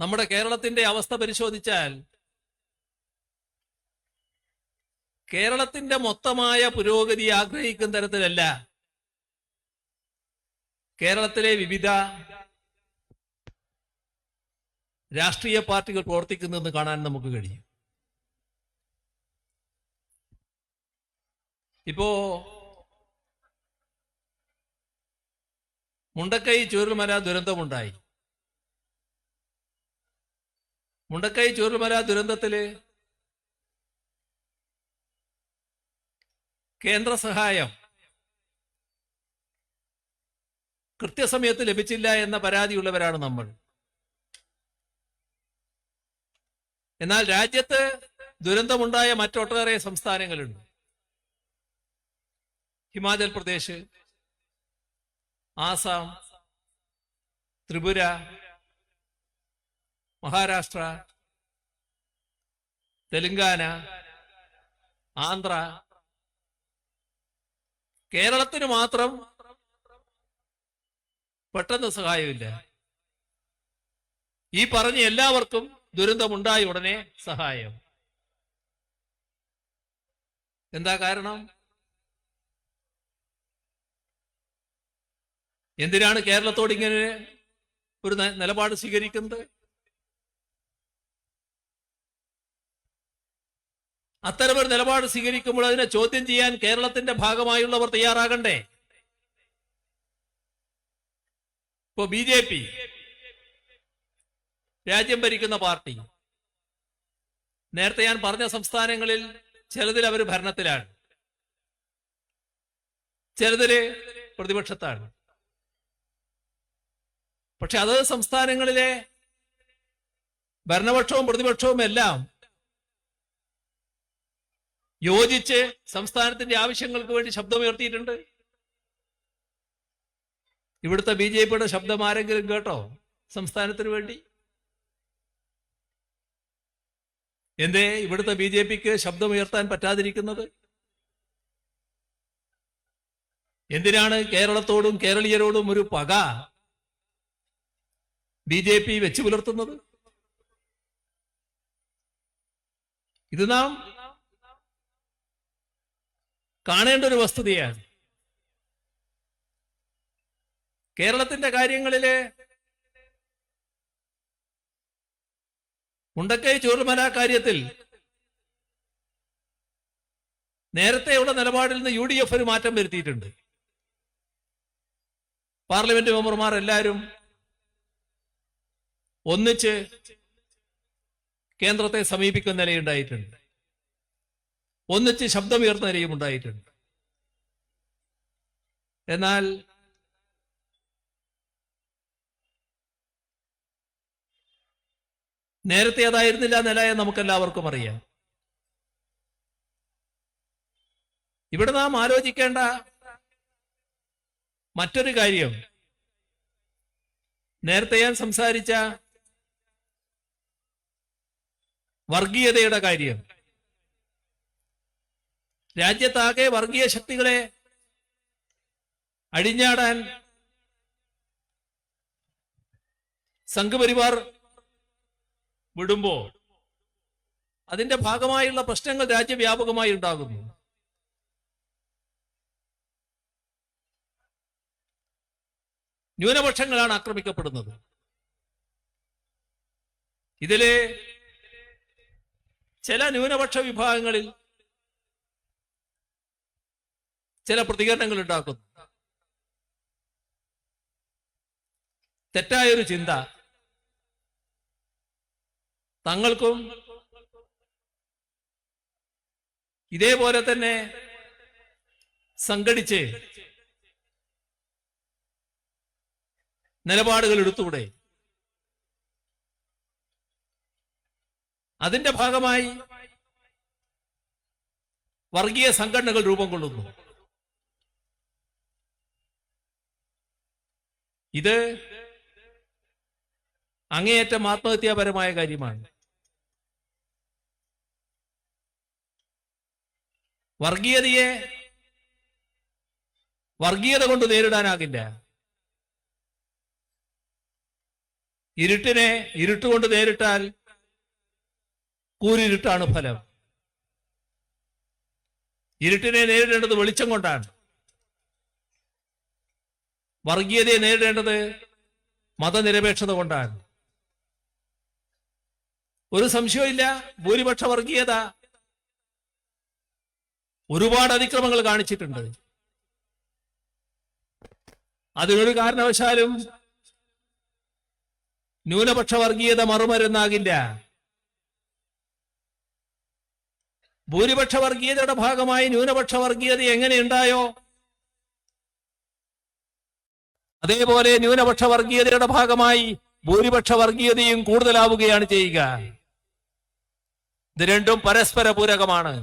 നമ്മുടെ കേരളത്തിന്റെ അവസ്ഥ പരിശോധിച്ചാൽ കേരളത്തിന്റെ മൊത്തമായ പുരോഗതി ആഗ്രഹിക്കുന്ന തരത്തിലല്ല. കേരളത്തിലെ വിവിധ രാഷ്ട്രീയ പാർട്ടികൾ പ്രവർത്തിക്കുന്നതെന്ന് കാണാൻ നമുക്ക് കഴിയും ഇപ്പോ മുണ്ടക്കൈ ചൂരൽമല ദുരന്തമുണ്ടായി. മുണ്ടക്കൈ ചൂരൽമല ദുരന്തത്തിൽ കേന്ദ്ര സഹായം. കൃത്യസമയത്ത് ലഭിച്ചില്ല എന്ന പരാതിയുള്ളവരാണ് നമ്മൾ. എന്നാൽ രാജ്യത്ത് ദുരന്തമുണ്ടായ മറ്റൊട്ടേറെ സംസ്ഥാനങ്ങളുണ്ട്. ഹിമാചൽ പ്രദേശ് ആസാം ത്രിപുര മഹാരാഷ്ട്ര തെലങ്കാന ആന്ധ്ര. കേരളത്തിന് മാത്രം പെട്ടെന്ന് സഹായമില്ല. ഈ പറഞ്ഞ എല്ലാവർക്കും ദുരന്തമുണ്ടായ ഉടനെ സഹായം. എന്താ കാരണം? എന്തിനാണ് കേരളത്തോട് ഇങ്ങനെ ഒരു നിലപാട് സ്വീകരിക്കുന്നത്? അത്തരമൊരു നിലപാട് സ്വീകരിക്കുമ്പോൾ അതിനെ ചോദ്യം ചെയ്യാൻ കേരളത്തിന്റെ ഭാഗമായുള്ളവർ തയ്യാറാകണ്ടേ? ഇപ്പോ ബി ജെ പി രാജ്യം ഭരിക്കുന്ന പാർട്ടി. നേരത്തെ ഞാൻ പറഞ്ഞ സംസ്ഥാനങ്ങളിൽ ചിലതിൽ അവർ ഭരണത്തിലാണ്. ചിലതിൽ പ്രതിപക്ഷത്താണ്. പക്ഷെ അതത് സംസ്ഥാനങ്ങളിലെ ഭരണപക്ഷവും പ്രതിപക്ഷവും എല്ലാം യോജിച്ച് സംസ്ഥാനത്തിന്റെ ആവശ്യങ്ങൾക്ക് വേണ്ടി ശബ്ദമുയർത്തിയിട്ടുണ്ട്. ഇവിടുത്തെ ബി ജെ പിയുടെ ശബ്ദം ആരെങ്കിലും കേട്ടോ സംസ്ഥാനത്തിന് വേണ്ടി? എന്തേ ഇവിടുത്തെ ബി ജെ പിക്ക് ശബ്ദമുയർത്താൻ പറ്റാതിരിക്കുന്നത്? എന്തിനാണ് കേരളത്തോടും കേരളീയരോടും ഒരു പക ബി ജെ പി വെച്ചു പുലർത്തുന്നത്? ഇത് നാം കാണേണ്ട ഒരു വസ്തുതയാണ്. കേരളത്തിന്റെ കാര്യങ്ങളിൽ മുണ്ടക്കൈ ചൂർമല കാര്യത്തിൽ നേരത്തെയുള്ള നിലപാടിൽ നിന്ന് യു ഡി എഫ് ഒരു മാറ്റം വരുത്തിയിട്ടുണ്ട്. പാർലമെന്റ് മെമ്പർമാർ എല്ലാവരും ഒന്നിച്ച് കേന്ദ്രത്തെ സമീപിക്കുന്ന നിലയുണ്ടായിട്ടുണ്ട് ഒന്നിച്ച് ശബ്ദമുയർന്ന നിലയും ഉണ്ടായിട്ടുണ്ട്. എന്നാൽ നേരത്തെ അതായിരുന്നില്ല നില എന്ന് നമുക്കെല്ലാവർക്കും അറിയാം. ഇവിടെ നാം ആലോചിക്കേണ്ട മറ്റൊരു കാര്യം. നേരത്തെ ഞാൻ സംസാരിച്ച വർഗീയതയുടെ കാര്യം. രാജ്യത്താകെ വർഗീയ ശക്തികളെ അഴിഞ്ഞാടാൻ സംഘപരിവാർ വിടുമ്പോ അതിന്റെ ഭാഗമായുള്ള പ്രശ്നങ്ങൾ രാജ്യവ്യാപകമായി ഉണ്ടാകുന്നു. ന്യൂനപക്ഷങ്ങളാണ് ആക്രമിക്കപ്പെടുന്നത്. ഇതിലെ ചില ന്യൂനപക്ഷ വിഭാഗങ്ങളിൽ ചില പ്രതികരണങ്ങൾ ഉണ്ടാക്കുന്നു. തെറ്റായൊരു ചിന്ത തങ്ങൾക്കും ഇതേപോലെ തന്നെ സംഘടിച്ച് നിലപാടുകൾ എടുത്തുകൂടെ? അതിന്റെ ഭാഗമായി വർഗീയ സംഘടനകൾ രൂപം കൊള്ളുന്നു. ഇത് അങ്ങേയറ്റം ആത്മഹത്യാപരമായ കാര്യമാണ്. വർഗീയതയെ വർഗീയത കൊണ്ട് നേരിടാനാകില്ല. ഇരുട്ടിനെ ഇരുട്ടുകൊണ്ട് നേരിട്ടാൽ കൂരിരുട്ടാണ് ഫലം. ഇരുട്ടിനെ നേരിടേണ്ടത് വെളിച്ചം കൊണ്ടാണ്. വർഗീയതയെ നേരിടേണ്ടത് മതനിരപേക്ഷത കൊണ്ടാണ്. ഒരു സംശയമില്ല ഭൂരിപക്ഷ വർഗീയത ഒരുപാട് അതിക്രമങ്ങൾ കാണിച്ചിട്ടുണ്ട്. അതിനൊരു കാരണവശാലും ന്യൂനപക്ഷ വർഗീയത മറുമരുന്നാകില്ല. ഭൂരിപക്ഷ വർഗീയതയുടെ ഭാഗമായി ന്യൂനപക്ഷ വർഗീയത എങ്ങനെയുണ്ടായോ അതേപോലെ ന്യൂനപക്ഷ വർഗീയതയുടെ ഭാഗമായി ഭൂരിപക്ഷ വർഗീയതയും കൂടുതലാവുകയാണ് ചെയ്യുക. ഇത് രണ്ടും പരസ്പര പൂരകമാണ്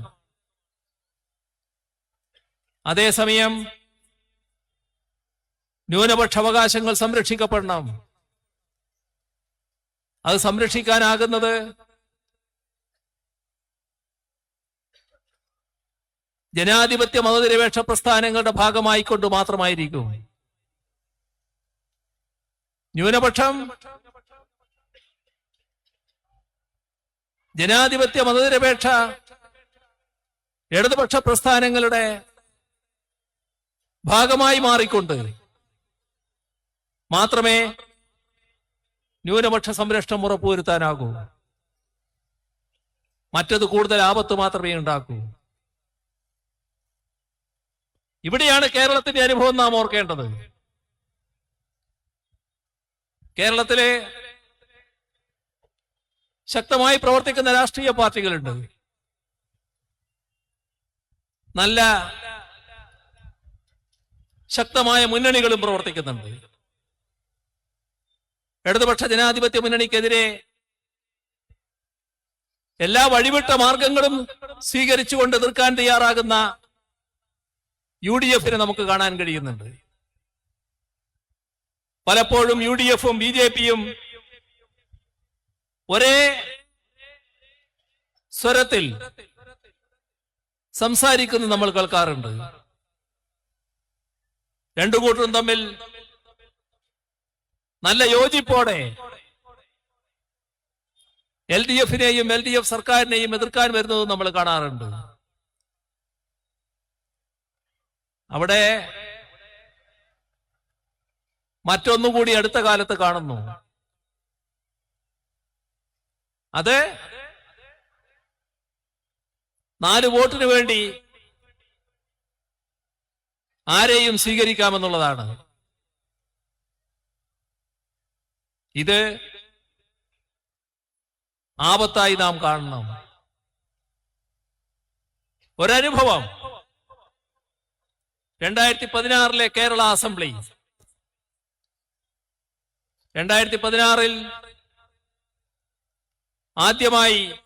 അതേസമയം ന്യൂനപക്ഷ അവകാശങ്ങൾ സംരക്ഷിക്കപ്പെടണം. അത് സംരക്ഷിക്കാനാകുന്നത് ജനാധിപത്യ മതനിരപേക്ഷ പ്രസ്ഥാനങ്ങളുടെ ഭാഗമായിക്കൊണ്ട് മാത്രമായിരിക്കും. ന്യൂനപക്ഷം. ജനാധിപത്യ മതനിരപേക്ഷ. ഇടതുപക്ഷ പ്രസ്ഥാനങ്ങളുടെ ഭാഗമായി മാറിക്കൊണ്ട് മാത്രമേ ന്യൂനപക്ഷ സംരക്ഷണം ഉറപ്പുവരുത്താനാകൂ. മറ്റത് കൂടുതൽ ആപത്ത് മാത്രമേ ഉണ്ടാക്കൂ. ഇവിടെയാണ് കേരളത്തിന്റെ അനുഭവം നാം ഓർക്കേണ്ടത്. കേരളത്തിലെ ശക്തമായി പ്രവർത്തിക്കുന്ന രാഷ്ട്രീയ പാർട്ടികളുണ്ട്. നല്ല ശക്തമായ മുന്നണികളും പ്രവർത്തിക്കുന്നുണ്ട്. ഇടതുപക്ഷ ജനാധിപത്യ മുന്നണിക്കെതിരെ എല്ലാ വഴിവിട്ട മാർഗങ്ങളും സ്വീകരിച്ചുകൊണ്ട് എതിർക്കാൻ തയ്യാറാകുന്ന യു ഡി എഫിനെ നമുക്ക് കാണാൻ കഴിയുന്നുണ്ട്. പലപ്പോഴും യു ഡി എഫും ബി ജെ പിയും ഒരേ സ്വരത്തിൽ സംസാരിക്കുന്നത് നമ്മൾ കേൾക്കാറുണ്ട്. രണ്ടു കൂട്ടരും തമ്മിൽ നല്ല യോജിപ്പോടെ എൽ ഡി എഫിനെയും എൽ ഡി എഫ് സർക്കാരിനെയും എതിർക്കാൻ വരുന്നത് നമ്മൾ കാണാറുണ്ട്. അവിടെ മറ്റൊന്നുകൂടി അടുത്ത കാലത്ത് കാണുന്നു. അതെ? നാല് വോട്ടിന് വേണ്ടി ആരെയും സ്വീകരിക്കാമെന്നുള്ളതാണ്. ഇത് ആപത്തായി നാം കാണണം. ഒരനുഭവം. രണ്ടായിരത്തി പതിനാറിലെ കേരള അസംബ്ലി. രണ്ടായിരത്തി പതിനാറിൽ ആദ്യമായി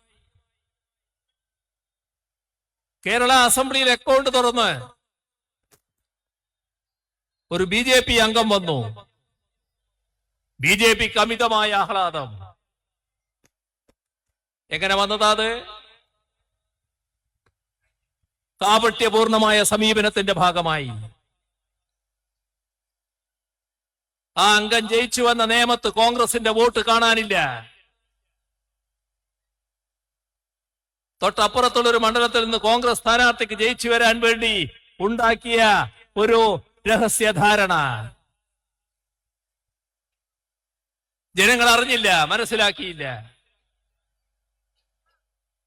കേരള അസംബ്ലിയിൽ അക്കൗണ്ട് തുറന്ന് ഒരു ബി ജെ പി അംഗം വന്നു. ബി ജെ പിക്ക് അമിതമായ ആഹ്ലാദം. എങ്ങനെ വന്നതാത് കാപട്യപൂർണമായ സമീപനത്തിന്റെ ഭാഗമായി. ആ അംഗം ജയിച്ചു വന്ന നിയമത്ത് കോൺഗ്രസിന്റെ വോട്ട് കാണാനില്ല. തൊട്ടപ്പുറത്തുള്ള ഒരു മണ്ഡലത്തിൽ നിന്ന് കോൺഗ്രസ് സ്ഥാനാർത്ഥിക്ക് ജയിച്ചു വരാൻ വേണ്ടി ഉണ്ടാക്കിയ ഒരു രഹസ്യധാരണ ജനങ്ങൾ അറിഞ്ഞില്ല മനസ്സിലാക്കിയില്ല.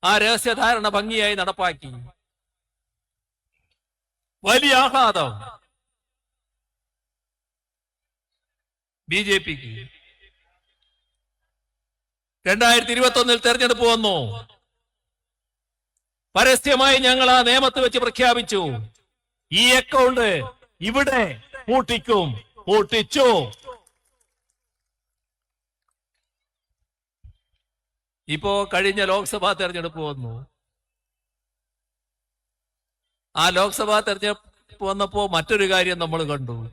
ആ രഹസ്യധാരണ ഭംഗിയായി നടപ്പാക്കി. വലിയ ആഹ്ലാദം. ബി ജെ പിക്ക്. രണ്ടായിരത്തി ഇരുപത്തി ഒന്നിൽ തെരഞ്ഞെടുപ്പ് വന്നു. പരസ്യമായി ഞങ്ങൾ ആ നിയമത്ത് വെച്ച് പ്രഖ്യാപിച്ചു. ഈ അക്കൗണ്ട് ഇവിടെ പൂട്ടിക്കും. പൂട്ടിച്ചു. ഇപ്പോ കഴിഞ്ഞ ലോക്സഭാ തെരഞ്ഞെടുപ്പ് വന്നു. ആ ലോക്സഭാ തെരഞ്ഞെടുപ്പ് വന്നപ്പോ മറ്റൊരു കാര്യം നമ്മൾ കണ്ടു.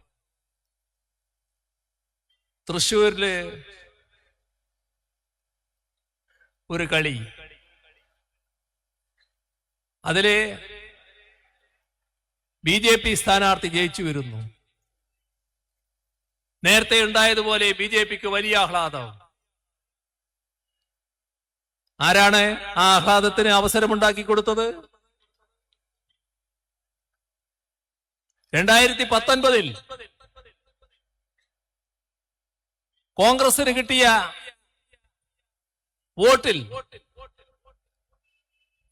തൃശ്ശൂരിൽ ഒരു കളി. അതിലെ ബി ജെ പി സ്ഥാനാർത്ഥി ജയിച്ചു വരുന്നു. നേരത്തെ ഉണ്ടായതുപോലെ ബി ജെ പിക്ക് വലിയ ആഹ്ലാദം. ആരാണ് ആ ആഹ്ലാദത്തിന് അവസരമുണ്ടാക്കി കൊടുത്തത്? രണ്ടായിരത്തി പത്തൊൻപതിൽ കോൺഗ്രസിന് കിട്ടിയ വോട്ടിൽ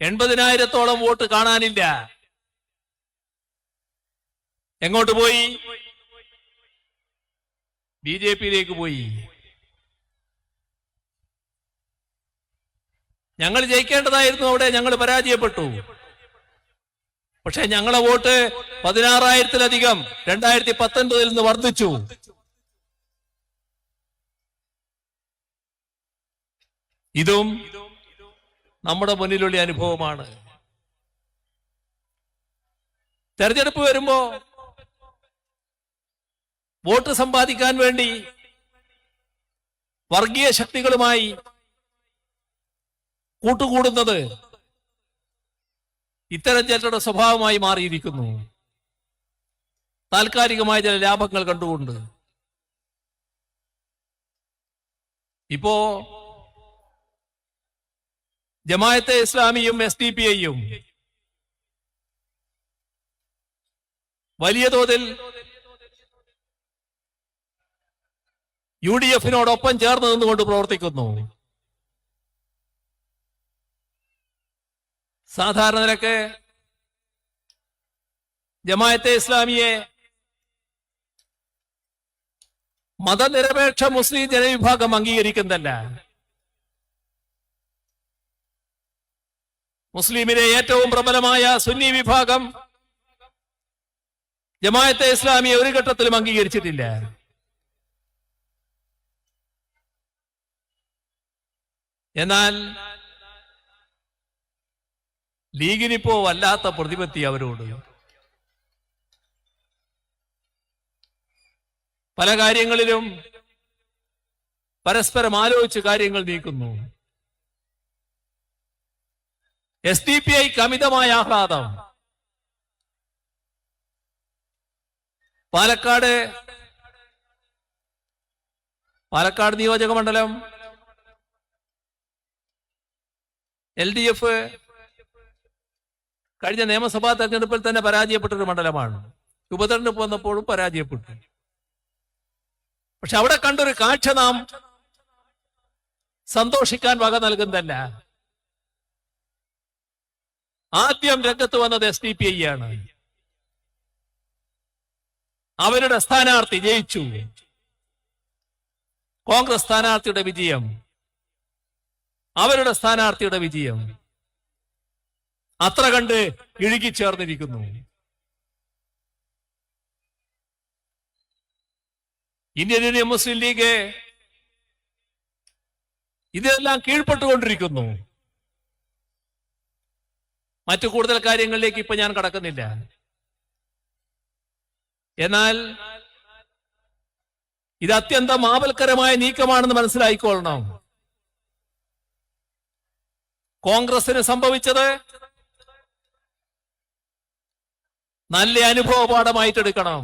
എൺപതിനായിരത്തോളം വോട്ട് കാണാനില്ല. എങ്ങോട്ട് പോയി? ബി ജെ പിയിലേക്ക് പോയി. ഞങ്ങൾ ജയിക്കേണ്ടതായിരുന്നു അവിടെ ഞങ്ങൾ പരാജയപ്പെട്ടു. പക്ഷെ ഞങ്ങളെ വോട്ട് പതിനാറായിരത്തിലധികം രണ്ടായിരത്തി പത്തൊൻപതിൽ നിന്ന് വർദ്ധിച്ചു. ഇതും നമ്മുടെ മുന്നിലുള്ള അനുഭവമാണ്. തെരഞ്ഞെടുപ്പ് വരുമ്പോ വോട്ട് സമ്പാദിക്കാൻ വേണ്ടി വർഗീയ ശക്തികളുമായി കൂട്ടുകൂടുന്നത് ഇത്തരം ചിലരുടെ സ്വഭാവമായി മാറിയിരിക്കുന്നു. താൽക്കാലികമായ ചില ലാഭങ്ങൾ കണ്ടുകൊണ്ട്. ഇപ്പോ ജമായത്തെ ഇസ്ലാമിയും എസ് ഡി പി ഐയും വലിയ തോതിൽ യു ഡി എഫിനോടൊപ്പം ചേർന്ന് നിന്നുകൊണ്ട് പ്രവർത്തിക്കുന്നു. സാധാരണ നിലയ്ക്ക് ജമായത്തെ ഇസ്ലാമിയെ മതനിരപേക്ഷ മുസ്ലിം ജനവിഭാഗം അംഗീകരിക്കുന്നതല്ല. മുസ്ലിമിലെ ഏറ്റവും പ്രബലമായ സുന്നി വിഭാഗം ജമായത്തെ ഇസ്ലാമിയെ ഒരു ഘട്ടത്തിലും അംഗീകരിച്ചിട്ടില്ല. എന്നാൽ ലീഗിനിപ്പോ വല്ലാത്ത പ്രതിപത്തി അവരോട്. പല കാര്യങ്ങളിലും പരസ്പരം ആലോചിച്ച് കാര്യങ്ങൾ നീക്കുന്നു. എസ് ഡി പി ഐക്ക് അമിതമായ ആഹ്ലാദം. പാലക്കാട് പാലക്കാട് നിയോജക മണ്ഡലം എൽ ഡി എഫ് കഴിഞ്ഞ നിയമസഭാ തെരഞ്ഞെടുപ്പിൽ തന്നെ പരാജയപ്പെട്ടൊരു മണ്ഡലമാണ്. ഉപതെരഞ്ഞെടുപ്പ് വന്നപ്പോഴും പരാജയപ്പെട്ടു. പക്ഷെ അവിടെ കണ്ടൊരു കാഴ്ച നാം സന്തോഷിക്കാൻ വക നൽകുന്നതല്ല. ആദ്യം രംഗത്ത് വന്നത് എസ് ഡി പി ഐ ആണ്. അവരുടെ സ്ഥാനാർത്ഥി ജയിച്ചു. കോൺഗ്രസ് സ്ഥാനാർത്ഥിയുടെ വിജയം. അവരുടെ സ്ഥാനാർത്ഥിയുടെ വിജയം. അത്ര കണ്ട് ഇഴുകിച്ചേർന്നിരിക്കുന്നു ഇന്ത്യൻ യൂണിയൻ മുസ്ലിം ലീഗ് ഇതെല്ലാം കീഴ്പ്പെട്ടുകൊണ്ടിരിക്കുന്നു. മറ്റു കൂടുതൽ കാര്യങ്ങളിലേക്ക് ഇപ്പൊ ഞാൻ കടക്കുന്നില്ല. എന്നാൽ ഇത് അത്യന്തം ആപൽക്കരമായ നീക്കമാണെന്ന് മനസ്സിലായിക്കൊള്ളണം. കോൺഗ്രസിന് സംഭവിച്ചത് നല്ല അനുഭവ പാഠമായിട്ടെടുക്കണം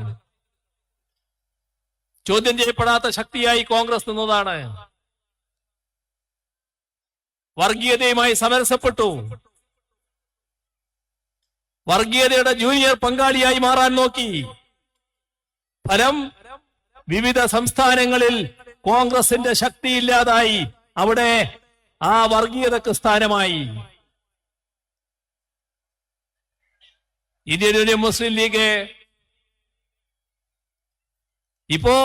ചോദ്യം ചെയ്യപ്പെടാത്ത ശക്തിയായി കോൺഗ്രസ് നിന്നതാണ്. വർഗീയതയുമായി സമരസപ്പെട്ടു. വർഗീയതയുടെ ജൂനിയർ പങ്കാളിയായി മാറാൻ നോക്കി. ഫലം വിവിധ സംസ്ഥാനങ്ങളിൽ കോൺഗ്രസിന്റെ ശക്തിയില്ലാതായി. അവിടെ ആ വർഗീയതക്ക് സ്ഥാനമായി. ഇന്ത്യൻ യൂണിയൻ മുസ്ലിം ലീഗ് ഇപ്പോ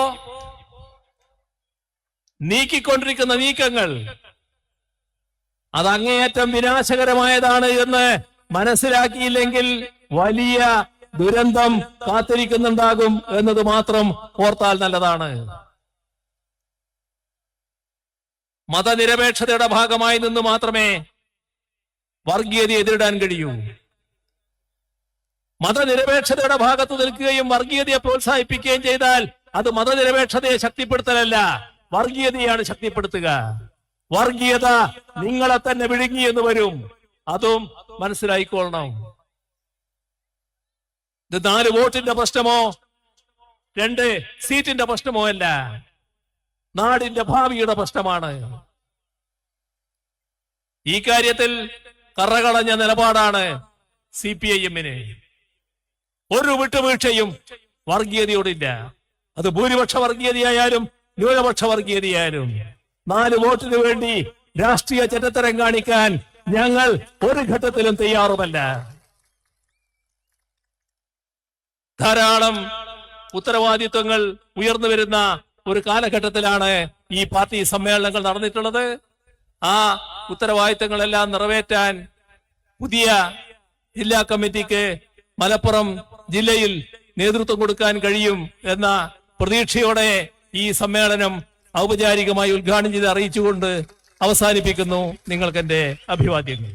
നീക്കിക്കൊണ്ടിരിക്കുന്ന നീക്കങ്ങൾ അത് അങ്ങേയറ്റം വിനാശകരമായതാണ് എന്ന് മനസ്സിലാക്കിയില്ലെങ്കിൽ വലിയ ദുരന്തം കാത്തിരിക്കുന്നുണ്ടാകും എന്നത് മാത്രം ഓർത്താൽ നല്ലതാണ്. മതനിരപേക്ഷതയുടെ ഭാഗമായി നിന്ന് മാത്രമേ വർഗീയത എതിരിടാൻ കഴിയൂ. മതനിരപേക്ഷതയുടെ ഭാഗത്ത് നിൽക്കുകയും വർഗീയതയെ പ്രോത്സാഹിപ്പിക്കുകയും ചെയ്താൽ അത് മതനിരപേക്ഷതയെ ശക്തിപ്പെടുത്തലല്ല വർഗീയതയാണ് ശക്തിപ്പെടുത്തുക. വർഗീയത നിങ്ങളെ തന്നെ വിഴുങ്ങി എന്ന് വരും. അതും മനസ്സിലായിക്കൊള്ളണം. ഇത് നാല് വോട്ടിന്റെ പ്രശ്നമോ? രണ്ട് സീറ്റിന്റെ പ്രശ്നമോ അല്ല. നാടിന്റെ ഭാവിയുടെ പ്രശ്നമാണ്. ഈ കാര്യത്തിൽ കറകളഞ്ഞ നിലപാടാണ് സി പി ഐ എമ്മിന് ഒരു വിട്ടുവീഴ്ചയും വർഗീയതയോടില്ല. അത് ഭൂരിപക്ഷ വർഗീയതയായാലും ന്യൂനപക്ഷ വർഗീയതയായാലും. നാല് വോട്ടിന് വേണ്ടി രാഷ്ട്രീയ ചരിത്രം കാണിക്കാൻ ഞങ്ങൾ ഒരു ഘട്ടത്തിലും തയ്യാറുമല്ല. ധാരാളം ഉത്തരവാദിത്വങ്ങൾ ഉയർന്നു വരുന്ന ഒരു കാലഘട്ടത്തിലാണ് ഈ പാർട്ടി സമ്മേളനങ്ങൾ നടന്നിട്ടുള്ളത്. ആ ഉത്തരവാദിത്തങ്ങളെല്ലാം നിറവേറ്റാൻ പുതിയ ജില്ലാ കമ്മിറ്റിക്ക് മലപ്പുറം ജില്ലയിൽ നേതൃത്വം കൊടുക്കാൻ കഴിയും എന്ന പ്രതീക്ഷയോടെ ഈ സമ്മേളനം ഔപചാരികമായി ഉദ്ഘാടനം ചെയ്ത് അറിയിച്ചുകൊണ്ട് അവസാനിപ്പിക്കുന്നു. നിങ്ങൾക്കെന്റെ അഭിവാദ്യങ്ങൾ.